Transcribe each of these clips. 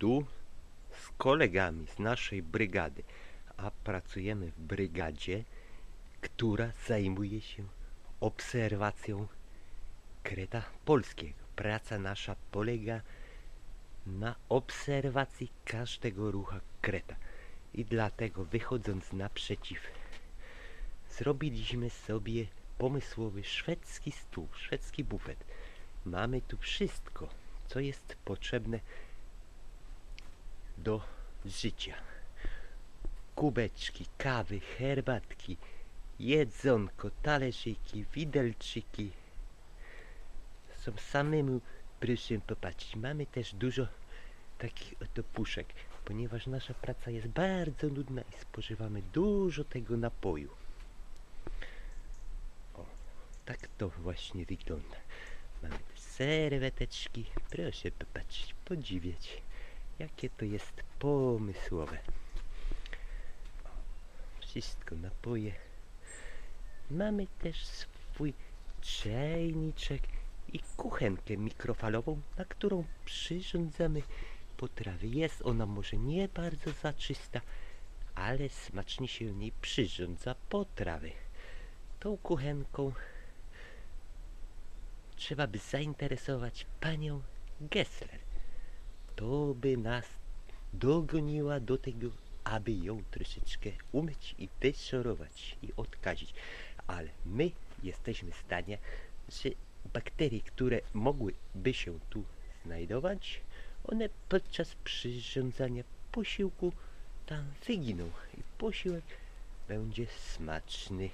tu z kolegami z naszej brygady, a pracujemy w brygadzie, która zajmuje się obserwacją kreta polskiego. Praca nasza polega na obserwacji każdego rucha kreta. I dlatego wychodząc naprzeciw, zrobiliśmy sobie pomysłowy szwedzki stół, szwedzki bufet. Mamy tu wszystko, co jest potrzebne do życia. Kubeczki, kawy, herbatki, jedzonko, talerzyki, widelczyki. Są samemu, proszę popatrzeć, mamy też dużo takich oto puszek, ponieważ nasza praca jest bardzo nudna i spożywamy dużo tego napoju. O, tak to właśnie wygląda. Mamy też serweteczki, proszę popatrzeć, podziwiać, jakie to jest pomysłowe. Wszystko napoje. Mamy też swój czajniczek i kuchenkę mikrofalową, na którą przyrządzamy potrawy. Jest ona może nie bardzo zaczysta, ale smacznie się w niej przyrządza potrawy. Tą kuchenką trzeba by zainteresować panią Gessler. To by nas dogoniła do tego, aby ją troszeczkę umyć i wyszorować i odkazić. Ale my jesteśmy w stanie, że bakterie, które mogłyby się tu znajdować, one podczas przyrządzania posiłku tam wyginą i posiłek będzie smaczny.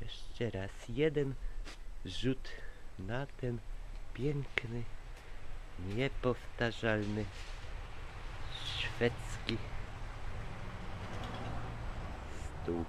Jeszcze raz jeden rzut na ten piękny, niepowtarzalny szwedzki stół.